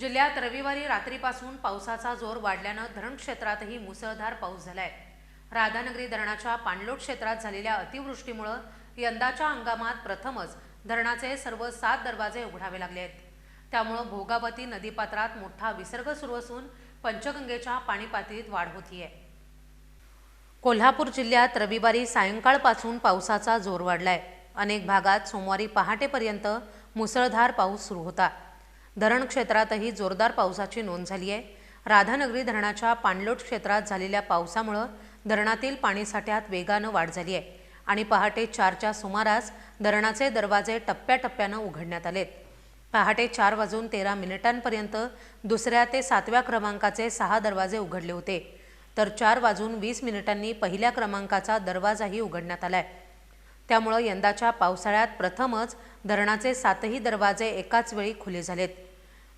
जिल्ह्यात रविवारी रात्रीपासून पावसाचा जोर वाढल्यानं धरण क्षेत्रातही मुसळधार पाऊस झालाय. राधानगरी धरणाच्या पाणलोट क्षेत्रात झालेल्या अतिवृष्टीमुळं यंदाच्या हंगामात प्रथमच धरणाचे सर्व सात दरवाजे उघडावे लागले आहेत. त्यामुळं भोगावती नदीपात्रात मोठा विसर्ग सुरू असून पंचगंगेच्या पाणी पातळीत वाढ होतीये. कोल्हापूर जिल्ह्यात रविवारी सायंकाळपासून पावसाचा जोर वाढलाय. अनेक भागात सोमवारी पहाटेपर्यंत मुसळधार पाऊस सुरू होता. धरण क्षेत्रातही जोरदार पावसाची नोंद झाली आहे. राधानगरी धरणाच्या पाणलोट क्षेत्रात झालेल्या पावसामुळं धरणातील पाणीसाठ्यात वेगानं वाढ झाली आहे आणि पहाटे चारच्या सुमारास धरणाचे दरवाजे टप्प्याटप्प्यानं उघडण्यात आलेत. पहाटे चार वाजून तेरा मिनिटांपर्यंत दुसऱ्या ते सातव्या क्रमांकाचे सहा दरवाजे उघडले होते. तर चार वाजून वीस मिनिटांनी पहिल्या क्रमांकाचा दरवाजाही उघडण्यात आलाय. त्यामुळं यंदाच्या पावसाळ्यात प्रथमच धरणाचे सातही दरवाजे एकाच वेळी खुले झालेत.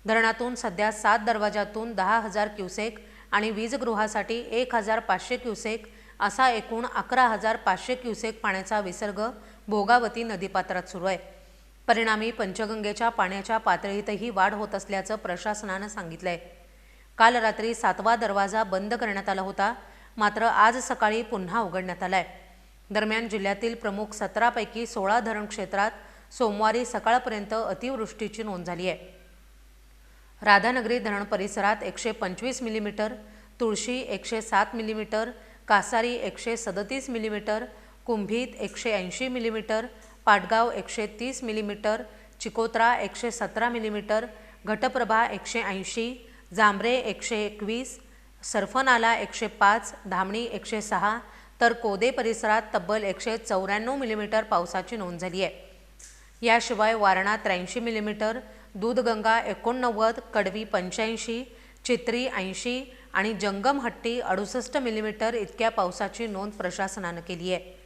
धरणातून सध्या सात दरवाजातून दहा हजार क्युसेक आणि वीजगृहासाठी एक हजार पाचशे क्युसेक असा एकूण अकरा हजार पाचशे क्युसेक पाण्याचा विसर्ग भोगावती नदीपात्रात सुरू आहे. परिणामी पंचगंगेच्या पाण्याच्या पातळीतही वाढ होत असल्याचं प्रशासनानं सांगितलंय. काल रात्री सातवा दरवाजा बंद करण्यात आला होता मात्र आज सकाळी पुन्हा उघडण्यात आलाय. दरम्यान जिल्ह्यातील प्रमुख सतरापैकी सोळा धरण क्षेत्रात सोमवारी सकाळपर्यंत अतिवृष्टीची नोंद झाली आहे. राधानगरी धरण परिसरात एकशे पंचवीस मिलीमीटर तुळशी एकशे सात मिलीमीटर कासारी एकशे सदतीस मिलीमीटर कुंभीत एकशे ऐंशी मिलीमीटर पाटगाव एकशे तीस मिलीमीटर चिकोत्रा एकशे सतरा मिलीमीटर घटप्रभा एकशे ऐंशी जांभरे एकशे एकवीस सरफनाला एकशे पाच धामणी एकशे सहा तर कोदे परिसरात तब्बल एकशे चौऱ्याण्णव मिलीमीटर पावसाची नोंद झाली आहे. याशिवाय वारणा त्र्याऐंशी मिलीमीटर दूधगंगा एकोणनव्वद कडवी पंच्याऐंशी चित्री ऐंशी आणि जंगमहट्टी अडुसष्ट मिलीमीटर इतक्या पावसाची नोंद प्रशासनानं केली आहे.